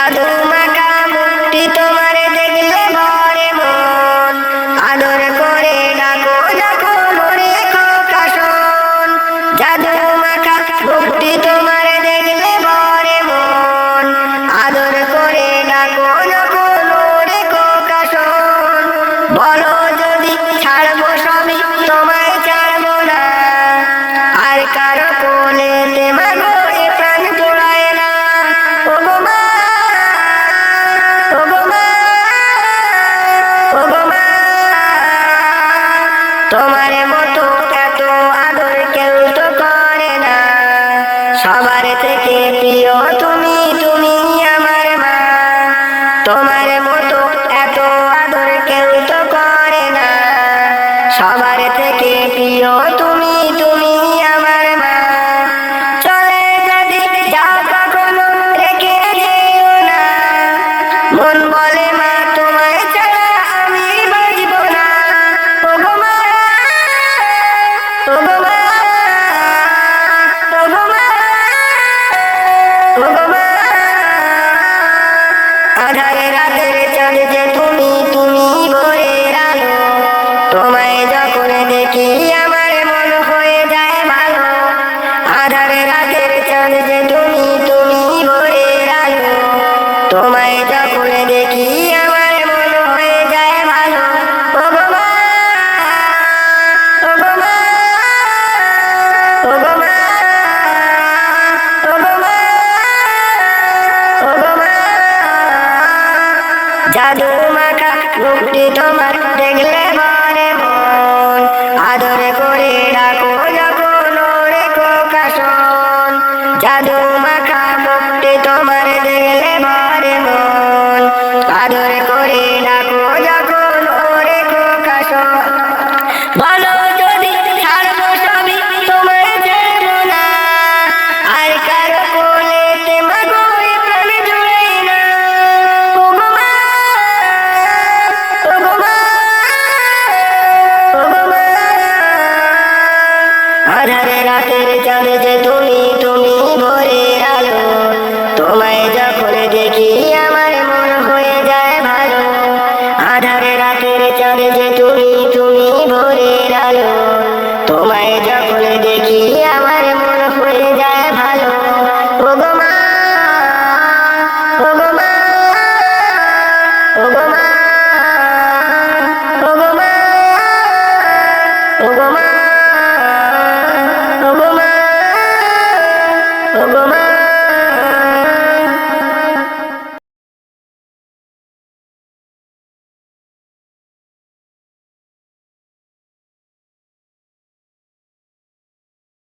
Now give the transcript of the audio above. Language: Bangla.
জাদু মাখা মুক্তি তোমার দেখলে ভরে মন। আদর করে ডাকো ডাকো মরে কাশন জাদু মাখা মুক্তি তোমার দেখলে ভরে মন। বলো যদি ছাড়বো Oh my God. আধারে রাতের চাঁদ যে তুমি তুমি করে রাখো তোমায় যখন দেখি জাদু মাখা মুক্তি তোমার দেখলে মনে মন। আদরে করে ডাকো যখন রেখো কাশন জাদু আধারে রাতের চাঁদে যে তুমি তুমি। Remember